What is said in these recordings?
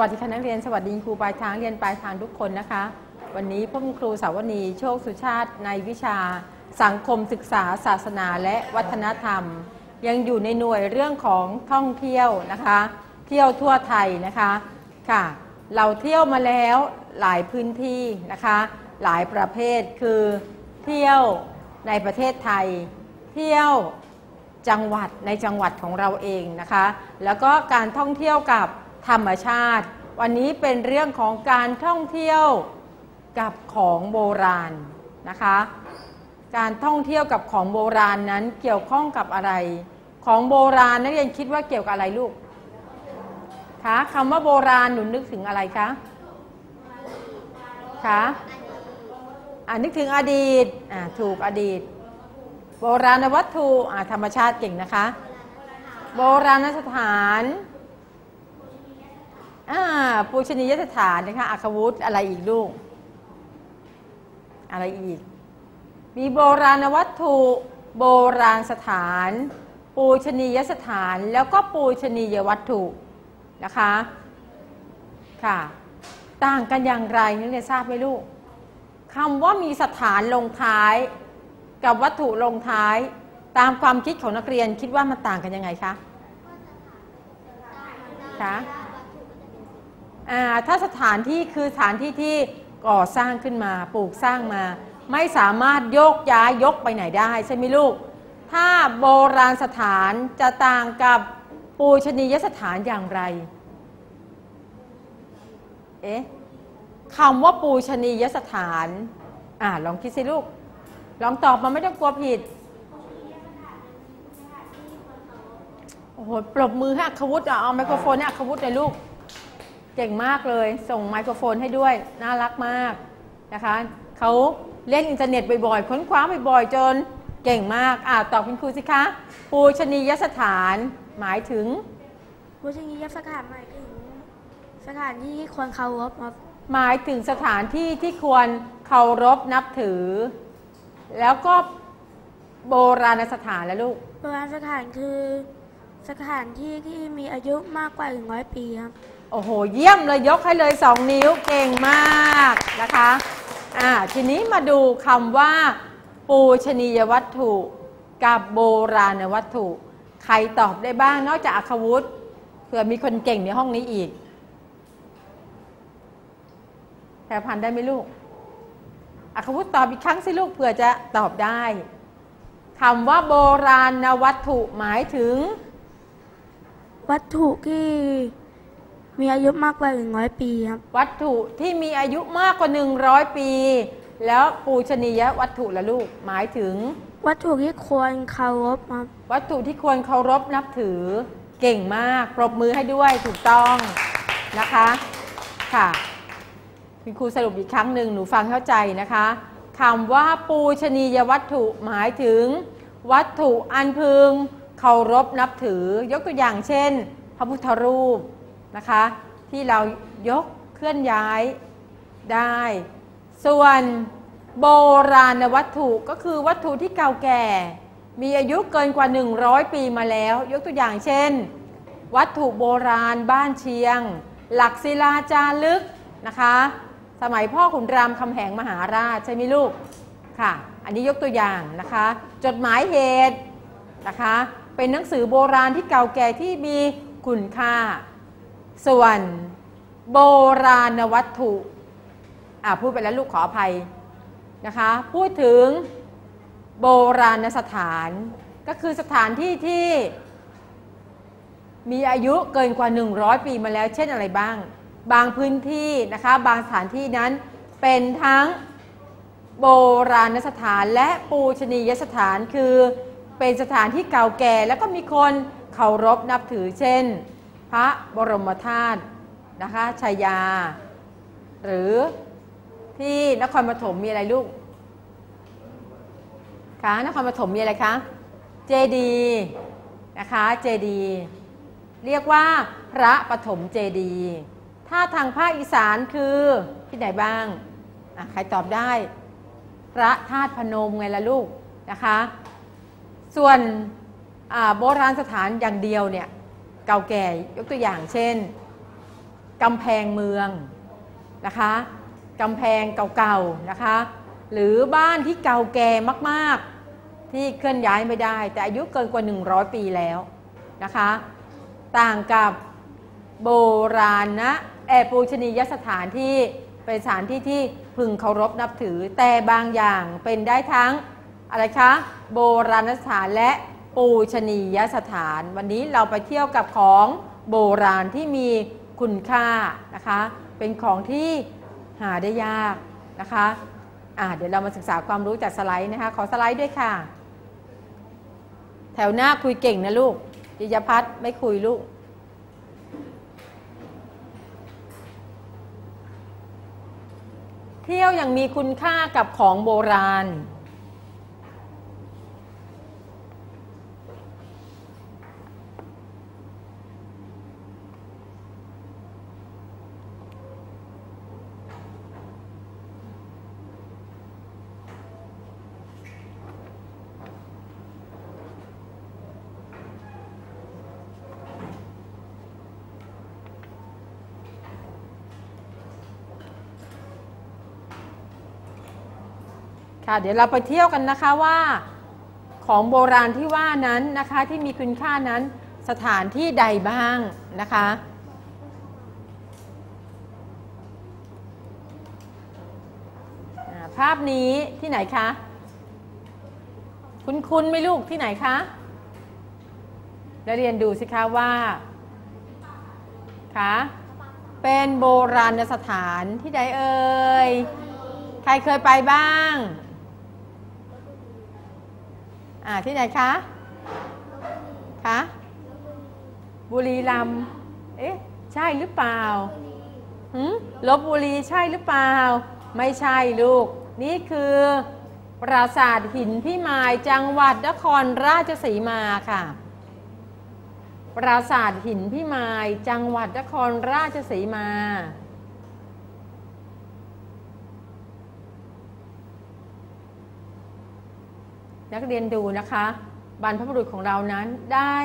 วัสดีค่ะนักเรียนสวัสดีครูปลายทางเรียนปลายทางทุกคนนะคะ วันนี้พ่อครูสาวนีโชคสุชาติในวิชา สังคมศึกษา ศาสนาและวัฒนธรรม ยังอยู่ในหน่วยเรื่องของท่องเที่ยวนะคะ เที่ยวทั่วไทยนะคะค่ะ เราเที่ยวมาแล้วหลายพื้นที่นะคะ หลายประเภทคือ เที่ยวในประเทศไทย เที่ยวจังหวัดในจังหวัดของเราเองนะคะ แล้วก็การท่องเที่ยวกับ ธรรมชาติ วันนี้เป็นเรื่องของการท่องเที่ยวกับของโบราณนะคะ การท่องเที่ยวกับของโบราณนั้นเกี่ยวข้องกับอะไร ของโบราณนักเรียนคิดว่าเกี่ยวกับอะไรลูกคะคำว่าโบราณหนูนึกถึงอะไรคะคะอ่านึกถึงอดีตอ่าถูกอดีต โบราณวัตถุอ่าธรรมชาติเก่งนะคะ โบราณสถาน อ่าปูชนียสถานนะคะอัควุธอะไรอีกลูก อะไรอีก มีโบราณวัตถุโบราณสถาน ปูชนียสถานแล้วก็ปูชนียวัตถุนะคะค่ะ ต่างกันอย่างไรนักเรียนทราบไหมลูกคำว่ามีสถานลงท้าย กับวัตถุลงท้าย ตามความคิดของนักเรียนคิดว่ามันต่างกันยังไงคะคะอ่า ถ้าสถานที่คือสถานที่ที่ก่อสร้างขึ้นมาปลูกสร้างมา ไม่สามารถโยกย้ายยกไปไหนได้ใช่ไหมลูก ถ้าโบราณสถานจะต่างกับปูชนียสถานอย่างไร เอ๊ะคำว่าปูชนียสถาน อ่าลองคิดสิลูก ลองตอบมาไม่ต้องกลัวผิด โอ้โห ปรบมือให้อัควุฒิอะเอาไมโครโฟนให้อัควุฒิหน่อยลูก เก่งมากเลย ส่งไมโครโฟนให้ด้วย น่ารักมากนะคะเขาเล่นอินเทอร์เน็ตบ่อยๆ ค้นคว้าบ่อยๆ จนเก่งมากอ่าตอบคุณครูสิคะปูชนียสถานหมายถึงปูชนียสถานหมายถึง สถานที่ควรเคารพครับ หมายถึงสถานที่ที่ควรเคารพนับถือ แล้วก็โบราณสถานแล้วลูก โบราณสถานคือสถานที่ที่มีอายุมากกว่า 100 ปีครับ โอ้โห เยี่ยมเลยยกให้เลยสองนิ้วเก่งมากนะคะอ่าทีนี้มาดูคำว่า ปูชนียวัตถุ กับโบราณวัตถุ ใครตอบได้บ้างนอกจากอัควุฒิเผื่อมีคนเก่งในห้องนี้อีกแพรพันได้ไหมลูกอัควุฒิตอบอีกครั้งสิลูกเผื่อจะตอบได้คำว่าโบราณวัตถุหมายถึง วัตถุที่ มีอายุมากกว่า 100 ปีครับ วัตถุที่มีอายุมากกว่า 100 ปี แล้วปูชนียวัตถุละลูก หมายถึง วัตถุที่ควรเคารพครับ วัตถุที่ควรเคารพนับถือ เก่งมาก ปรบมือให้ด้วยถูกต้องนะคะ ค่ะคุณครูสรุปอีกครั้งหนึ่งหนูฟังเข้าใจนะคะคำว่าปูชนียวัตถุหมายถึง วัตถุอันพึงเคารพนับถือ ยกตัวอย่างเช่น พระพุทธรูป นะคะ ที่เรายกเคลื่อนย้ายได้ ส่วนโบราณวัตถุก็คือวัตถุที่เก่าแก่ มีอายุเกินกว่า 100 ปีมาแล้ว ยกตัวอย่างเช่น วัตถุโบราณบ้านเชียง หลักศิลาจารึกนะคะ สมัยพ่อขุนรามคำแหงมหาราชใช่ไหมลูกค่ะ อันนี้ยกตัวอย่างนะคะ จดหมายเหตุนะคะ เป็นหนังสือโบราณที่เก่าแก่ที่มีคุณค่า ส่วนโบราณวัตถุอ่าพูดไปแล้วลูกขออภัยนะคะ พูดถึงโบราณสถาน ก็คือสถานที่ที่มีอายุเกินกว่า 100 ปีมาแล้ว เช่นอะไรบ้าง บางพื้นที่นะคะ บางสถานที่นั้นเป็นทั้งโบราณสถานและปูชนียสถานคือเป็นสถานที่เก่าแก่ แล้วก็มีคนเคารพนับถือเช่น พระบรมธาตุนะคะชัยยา หรือที่นครปฐมมีอะไรลูกคะนครปฐมมีอะไรคะเจดีนะคะเจดีเรียกว่าพระปฐมเจดีถ้าทางภาคอีสานคือที่ไหนบ้างใครตอบได้ พระธาตุพนมไงล่ะลูกนะคะ ส่วนโบราณสถานอย่างเดียวเนี่ย เก่าแก่ยกตัวอย่างเช่นกำแพงเมืองนะคะกำแพงเก่าๆนะคะหรือบ้านที่เก่าแก่มากๆ ที่เคลื่อนย้ายไม่ได้ แต่อายุเกินกว่า 100 ปีแล้วนะคะต่างกับโบราณนะแอปูชนียสถานที่เป็นสถานที่ที่พึงเคารพนับถือ แต่บางอย่างเป็นได้ทั้งอะไรคะโบราณสถานและ ปูชนียสถาน วันนี้เราไปเที่ยวกับของโบราณที่มีคุณค่านะคะ เป็นของที่หาได้ยากนะคะอ่าเดี๋ยวเรามาศึกษาความรู้จากสไลด์นะคะ ขอสไลด์ด้วยค่ะ แถวหน้าคุยเก่งนะลูกจิยพัฒน์ไม่คุยลูกเที่ยวอย่างมีคุณค่ากับของโบราณ ค่ะเดี๋ยวเราไปเที่ยวกันนะคะว่าของโบราณที่ว่านั้นนะคะที่มีคุณค่านั้นสถานที่ใดบ้างนะคะ ภาพนี้ที่ไหนคะ คุณคุณไหม่ลูกที่ไหนคะแล้วเรียนดูสิคะว่าคะเป็นโบราณสถานที่ใดเอ่ย ใครเคยไปบ้าง อ่าที่ไหนคะคะบุรีรัมเอ๊ะใช่หรือเปล่าหืมลบบุรีใช่หรือเปล่า ไม่ใช่ลูก นี่คือปราสาทหินพิมายจังหวัดนครราชสีมาค่ะ ปราสาทหินพิมายจังหวัดนครราชสีมา นักเรียนดูนะคะบรรพบุรุษของเรานั้นได้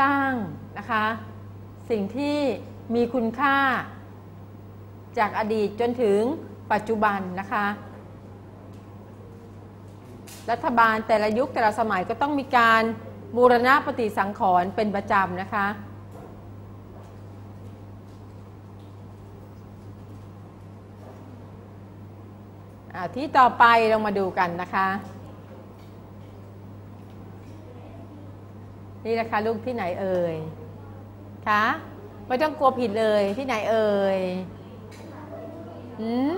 สร้างนะคะ สิ่งที่มีคุณค่า จากอดีตจนถึงปัจจุบันนะคะ รัฐบาลแต่ละยุคแต่ละสมัยก็ต้องมีการบูรณะปฏิสังขรณ์เป็นประจำนะคะที่ต่อไปเรามาดูกันนะคะ นี่นะคะลูกที่ไหนเอ่ยคะไม่ต้องกลัวผิดเลยที่ไหนเอ่ยหืม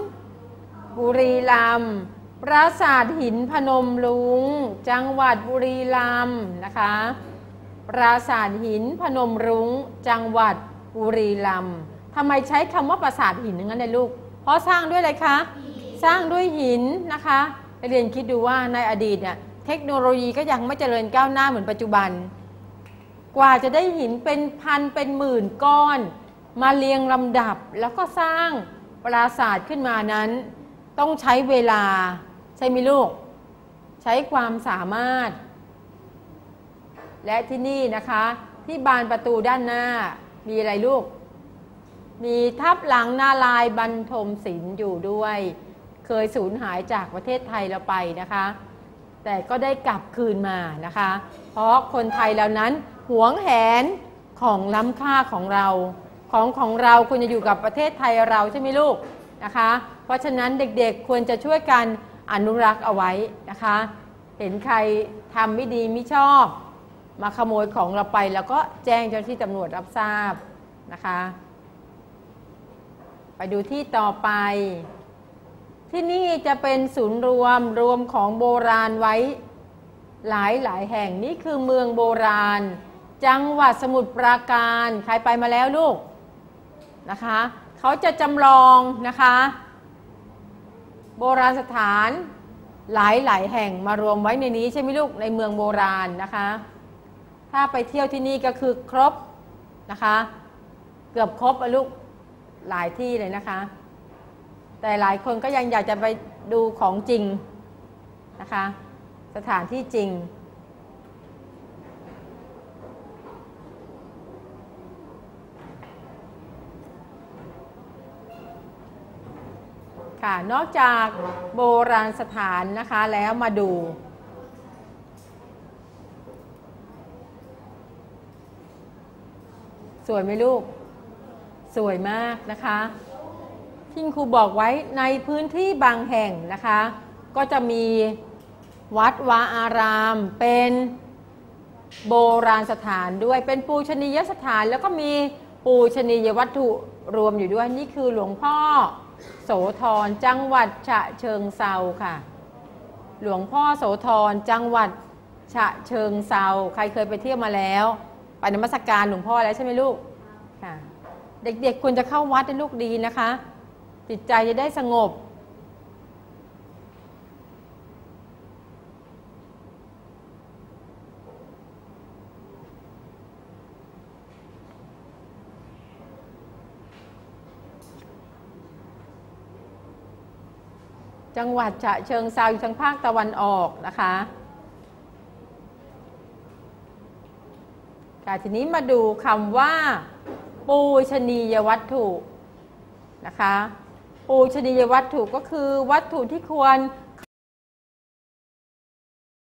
บุรีรัมย์ปราสาทหินพนมลุง จังหวัดบุรีรัมย์นะคะ ปราสาทหินพนมรุ้ง จังหวัดบุรีรัมย์ทำไมใช้คำว่าปราสาทหินอย่างนั้นเลยลูก เพราะสร้างด้วยอะไรคะ สร้างด้วยหินนะคะไปเรียนคิดดูว่าในอดีตเนี่ยเทคโนโลยีก็ยังไม่เจริญก้าวหน้าเหมือนปัจจุบัน กว่าจะได้หินเป็นพันเป็นหมื่นก้อน มาเรียงลำดับแล้วก็สร้างปราสาทขึ้นมานั้น ต้องใช้เวลาใช่ไหมลูก ใช้ความสามารถ และที่นี่นะคะ ที่บานประตูด้านหน้ามีอะไรลูก มีทับหลังนาลายบรรทมศิลป์อยู่ด้วย เคยสูญหายจากประเทศไทยเราไปนะคะ แต่ก็ได้กลับคืนมานะคะ เพราะคนไทยเหล่านั้น หวงแหนของล้ำค่าของเราของของเราควรจะอยู่กับประเทศไทยเราใช่ไหมลูกนะคะ เพราะฉะนั้นเด็กๆควรจะช่วยกันอนุรักษ์เอาไว้นะคะ เห็นใครทำไม่ดีไม่ชอบ มาขโมยของเราไป แล้วก็แจ้งเจ้าหน้าที่ตำรวจรับทราบนะคะ ไปดูที่ต่อไป ที่นี่จะเป็นศูนย์รวมรวมของโบราณไว้ หลายหลายแห่งนี่คือเมืองโบราณ จังหวัดสมุทรปราการใครไปมาแล้วลูกนะคะเขาจะจำลองนะคะ โบราณสถานหลายหลายแห่งมารวมไว้ในนี้ใช่ไหมลูกในเมืองโบราณนะคะ ถ้าไปเที่ยวที่นี่ก็คือครบนะคะ เกือบครบลูกหลายที่เลยนะคะ แต่หลายคนก็ยังอยากจะไปดูของจริงนะคะ สถานที่จริง ค ค่ะนอกจากโบราณสถานนะคะแล้วมาดู สวยไหมลูก สวยมากนะคะที่ครูบอกไว้ในพื้นที่บางแห่งนะคะ ก็จะมีวัดวาอารามเป็นโบราณสถานด้วยเป็นปูชนียสถานแล้วก็มีปูชนียวัตถุรวมอยู่ด้วยนี่คือหลวงพ่อ โสธรจังหวัดฉะเชิงเซาค่ะ หลวงพ่อโสธรจังหวัดฉะเชิงเซาใครเคยไปเที่ยวมาแล้วไปนมัสกการหลวงพ่อแล้วใช่ไหมลูกค่ะ เด็กๆควรจะเข้าวัดให้ลูกดีนะคะ จิตใจจะได้สงบ จังหวัดฉะเชิงเซาอยู่ทางภาคตะวันออกนะคะค่ะทีนี้มาดูคำว่า ปูชนียวัตถุนะคะ ปูชนียวัตถุก็คือวัตถุที่ควร